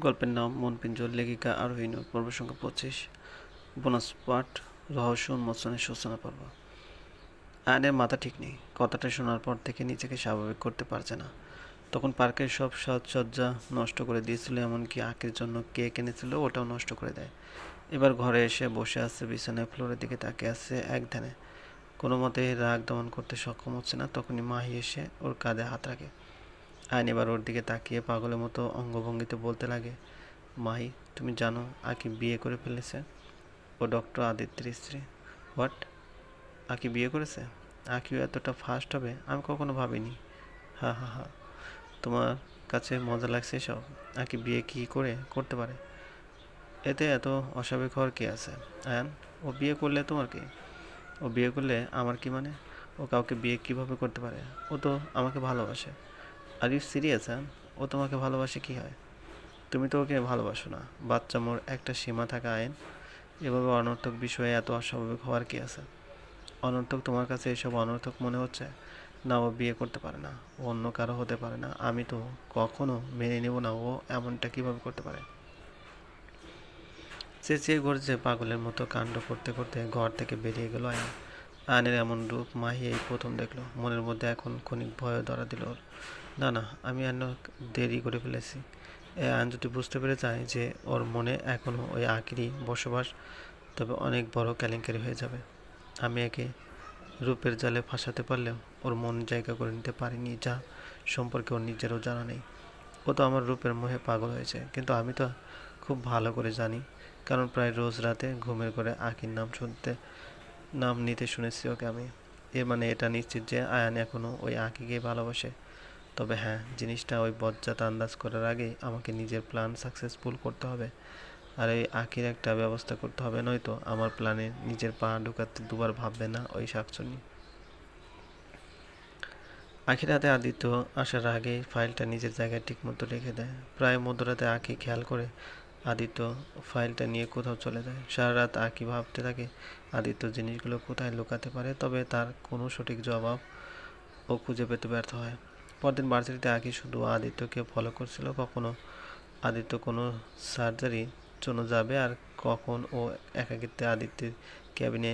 গল্পের নাম মনপিঞ্জর লেখিকা আরোহী নূর পর্ব সংখ্যা পঁচিশ। বোনাস পাঠ, রহস্য উন্মোচনের সূচনা পর্ব। আয়নের মাথা ঠিক নেই, কথাটা শোনার পর থেকে নিজেকে স্বাভাবিক করতে পারছে না। তখন পার্কের সব সাজসজ্জা নষ্ট করে দিয়েছিল, এমনকি আঁকের জন্য কে কিনেছিল ওটাও নষ্ট করে দেয়। এবার ঘরে এসে বসে আছে বিছানায় ফ্লোরের দিকে তাকিয়ে আছে এক ধ্যানে। কোনো মতে রাগ দমন করতে সক্ষম হচ্ছে না, তখনই মাহি এসে ওর কাঁধে হাত রাখে। আইন এবার ওর দিকে তাকিয়ে পাগলের মতো অঙ্গভঙ্গিতে বলতে লাগে, মাহি, তুমি জানো আকি বিয়ে করে ফেলেছে? ও ডক্টর আদিত্যের স্ত্রী। হোয়াট? আকি বিয়ে করেছে? আকিও এতটা ফাস্ট হবে? আমি কখনো ভাবিনি। হা হা হা। তোমার কাছে মজা লাগছে সব আকি বিয়ে কি করে করতে পারে? এতে এত অস্বাভাবিক হওয়ার কি আছে? আয়ান, ও বিয়ে করলে তোমার কি? ও বিয়ে করলে আমার কি মানে? ও কাউকে বিয়ে কীভাবে করতে পারে? ও তো আমাকে ভালোবাসে। আর ইউ সিরিয়াস হ্যাঁ? ও তোমাকে ভালোবাসে কি হয়? তুমি তো ওকে ভালোবাসো না। বাচ্চা মোর একটা সীমা থাকা আইন। এভাবে অনর্থক বিষয়ে এত অস্বাভাবিক হওয়ার কি আছে? অনর্থক তোমার কাছে এসব অনর্থক মনে হচ্ছে? না, ও বিয়ে করতে পারে না। ও অন্য কারও হতে পারে না। আমি তো কখনো মেনে নেব না ও এমনটা কীভাবে করতে পারে? চেঁচিয়ে গড়ছে পাগলের মতো কাণ্ড করতে করতে ঘর থেকে বেরিয়ে গেল আয়ন আয়নের এমন রূপ মাহি এই প্রথম দেখল। মনের মধ্যে এখন ক্ষণিক ভয় ধরা দিল। ওর না না, আমি আর দেরি করে ফেলেছি। এ আইন যদি বুঝতে পেরে যায় যে ওর মনে এখনও ওই আঁকিরই বসবাস, তবে অনেক বড় কেলেঙ্কারি হয়ে যাবে। আমি একে রূপের জালে ফাঁসাতে পারলেও ওর মন জায়গা করে নিতে পারিনি, যা সম্পর্কে ওর নিজেরও জানা নেই। ও তো আমার রূপের মোহে পাগল হয়েছে, কিন্তু আমি তো খুব ভালো করে জানি, কারণ প্রায় রোজ রাতে ঘুমের করে আঁকির নাম শুনতে নাম নিতে শুনেছি ওকে আমি। এর মানে এটা নিশ্চিত যে আয়ান এখনও ওই আঁকিকে ভালোবাসে। তবে হ্যাঁ জিনিসটা ওই বজ্জাত আন্দাজ করার আগেই আমাকে নিজের প্ল্যান সাকসেসফুল করতে হবে। আর এই আঁকির একটা ব্যবস্থা করতে হবে, নয়তো আমার প্ল্যানে নিজের পা ঢুকাতে দুবার ভাববে না ওই শাকচুনি। আখির হাতে আদিত্য আসার আগেই ফাইলটা নিজের জায়গায় ঠিকমতো রেখে দেয়। প্রায় মধ্যরাতে আঁকি খেয়াল করে আদিত্য ফাইলটা নিয়ে কোথাও চলে যায়। সারা রাত আঁকি ভাবতে থাকে? আদিত্য জিনিসগুলো কোথায় লুকাতে পারে? তবে তার কোনো সঠিক জবাব ও খুঁজে পেতে ব্যর্থ হয়। পরদিন ভার্সিটিতে আঁকি শুধু আদিত্যকে ফলো করছিল কখনো। আদিত্য কোনো সার্জারি জন্য যাবে আর কখন ও একাকিত্বে আদিত্যের ক্যাবিনে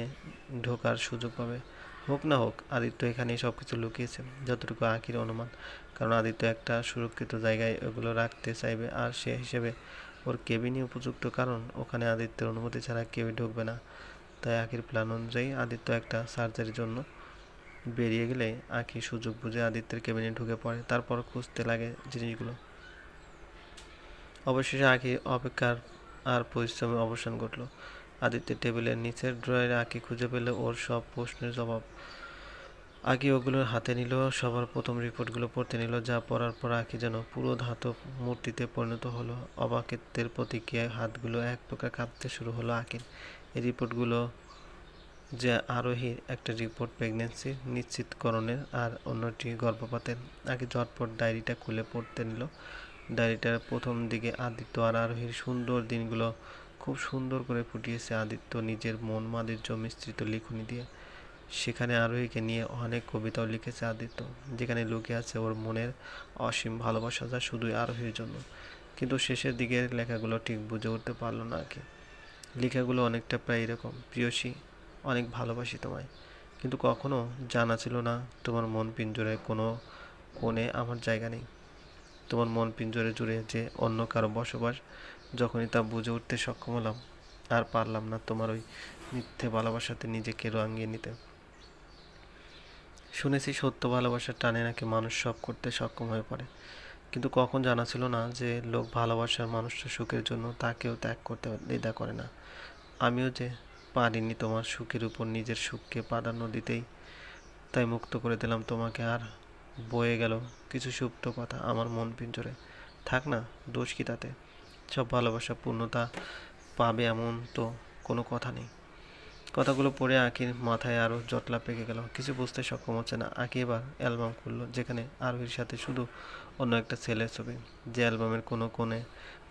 ঢোকার সুযোগ পাবে। হোক না হোক, আদিত্য এখানেই সব কিছু লুকিয়েছে, যতটুকু আঁকির অনুমান। কারণ আদিত্য একটা সুরক্ষিত জায়গায় ওগুলো রাখতে চাইবে আর সে হিসেবে ওর কেবিনই উপযুক্ত কারণ ওখানে আদিত্যের অনুমতি ছাড়া কেউই ঢুকবে না। তাই আখির প্ল্যান অনুযায়ী আদিত্য একটা সার্জারির জন্য বেরিয়ে গেলে আখি সুযোগ বুঝে আদিত্যের কেবিনে ঢুকে পড়ে, তারপর খুঁজতে লাগে জিনিসগুলো। অবশেষে আখি অপেক্ষার আর পরিশ্রমে অবসান ঘটল। আদিত্যের টেবিলের নিচের ড্রয়ারে আঁকি খুঁজে পেলে ওর সব প্রশ্নের জবাব আঁকি ওগুলো হাতে নিল, সবার প্রথম রিপোর্টগুলো পড়তে নিল, যা পড়ার পর আঁকি যেন পুরো ধাতব মূর্তিতে পরিণত হলো। অবাকিত্বের প্রতিক্রিয়ায় হাতগুলো এক প্রকার কাঁপতে শুরু হলো আঁকির এই রিপোর্টগুলো যে আরোহীর একটা রিপোর্ট প্রেগনেন্সির নিশ্চিতকরণের আর অন্যটি গর্ভপাতের। আগে ঝটপট ডায়েরিটা খুলে পড়তে নিল। ডায়েরিটার প্রথম দিকে আদিত্য আর আরোহীর সুন্দর দিনগুলো খুব সুন্দর করে ফুটিয়েছে আদিত্য নিজের মন মাধুর্য মিশ্রিত লিখনি দিয়ে। সেখানে আরোহীকে নিয়ে অনেক কবিতাও লিখেছে আদিত্য, যেখানে লুকিয়ে আছে ওর মনের অসীম ভালোবাসা যা শুধুই আরোহীর জন্য। কিন্তু শেষের দিকের লেখাগুলো ঠিক বুঝে উঠতে পারল না কি লেখাগুলো অনেকটা প্রায় এরকম, প্রিয়সী, অনেক ভালোবাসি তোমায়। কিন্তু কখনো জানা ছিল না তোমার মন পিঞ্জরে কোনো কোণে আমার জায়গা নেই। তোমার মন পিঞ্জরে জুড়ে যে অন্য কারও বসবাস, যখনই তা বুঝে উঠতে সক্ষম হলাম, আর পারলাম না তোমার ওই মিথ্যে ভালোবাসাতে নিজেকে রাঙিয়ে নিতে। শুনেছি সত্য ভালোবাসার টানে নাকি মানুষ সব করতে সক্ষম হয়ে পড়ে। কিন্তু কখন জানা ছিল না যে লোক ভালোবাসার মানুষটা সুখের জন্য তাকেও ত্যাগ করতে দ্বিধা করে না। আমিও যে পারিনি তোমার সুখের উপর নিজের সুখকে প্রাধান্য দিতেই, তাই মুক্ত করে দিলাম তোমাকে আর বয়ে গেল কিছু সুপ্ত কথা আমার মন পিঞ্জরে। থাক না, দোষ কি তাতে? সব ভালোবাসা পূর্ণতা পাবে এমন তো কোনো কথা নেই। কথাগুলো পড়ে আঁকির মাথায় আরও জটলা পেকে গেল। কিছু বুঝতে সক্ষম হচ্ছে না। আঁকি এবার অ্যালবাম খুললো, যেখানে আরোহীর সাথে শুধু অন্য একটা ছেলের ছবি। যে অ্যালবামের কোনো কোণে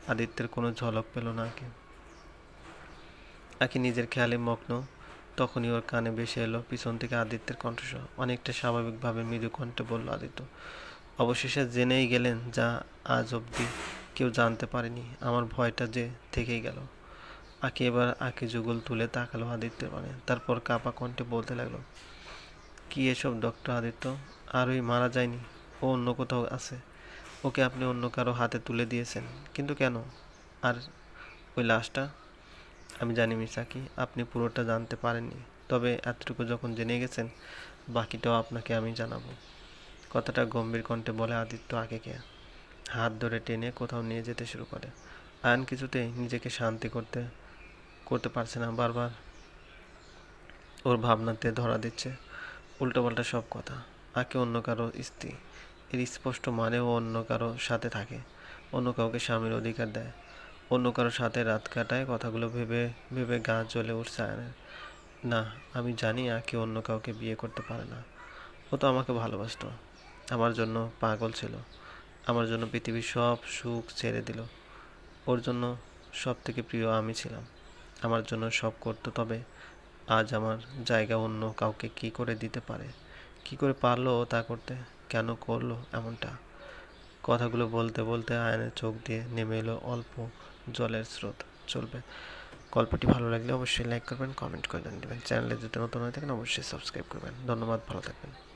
আদিত্যের কোনো ঝলক পেল না আঁকি আঁকি নিজের খেয়ালে মগ্ন। তখনই ওর কানে বেসে এলো পিছন থেকে আদিত্যের কণ্ঠস্বর। অনেকটা স্বাভাবিকভাবে মৃদু কণ্ঠে বলল, আদিত্য, অবশেষে জেনেই গেলেন যা আজ অবধি কেউ জানতে পারেনি। আমার ভয়টা যে থেকেই গেল। আঁকি এবার আঁকি যুগল তুলে তাকালো আদিত্যের মানে। তারপর কাপা কণ্ঠে বলতে লাগল, কি এসব, ডক্টর আদিত্য? আর ওই মারা যায়নি। ও অন্য কোথাও আছে। ওকে আপনি অন্য কারও হাতে তুলে দিয়েছেন। কিন্তু কেন? আর ওই লাশটা? আমি জানি মিসাকি আপনি পুরোটা জানতে পারেননি। তবে এতটুকু যখন জেনে গেছেন, বাকিটাও আপনাকে আমি জানাব। কথাটা গম্ভীর কণ্ঠে বলে আদিত্য আকেকে হাত ধরে টেনে কোথাও নিয়ে যেতে শুরু করে। আয়ন কিছুতেই নিজেকে শান্তি করতে করতে পারছে না, বারবার ওর ভাবনাতে ধরা দিচ্ছে। উল্টোপাল্টা সব কথা। আকে অন্য কারও স্ত্রী। এর স্পষ্ট মানেও অন্য কারও সাথে থাকে। অন্য কাউকে স্বামীর অধিকার দেয়। অন্য কারও সাথে রাত কাটায় কথাগুলো ভেবে ভেবে গা জ্বলে উঠছে আয়নের না, আমি জানি আকে অন্য কাউকে বিয়ে করতে পারে না। ও তো আমাকে ভালোবাসতো। আমার জন্য পাগল ছিল। আমার জন্য পৃথিবীর সব সুখ ছেড়ে দিল। ওর জন্য সব থেকে প্রিয় আমি ছিলাম। আমার জন্য সব করতো, তবে আজ আমার জায়গা অন্য কাউকে কি করে দিতে পারে? কি করে পারল তা করতে? কেন করল এমনটা? কথাগুলো বলতে বলতে আয়নের চোখ দিয়ে নেমে এলো অল্প জলের স্রোত। চলবে। গল্পটি ভালো লাগলে অবশ্যই লাইক করবেন কমেন্ট করে দেবেন। চ্যানেলে যদি নতুন হয়ে থাকেন, অবশ্যই সাবস্ক্রাইব করবেন। ধন্যবাদ, ভালো থাকবেন।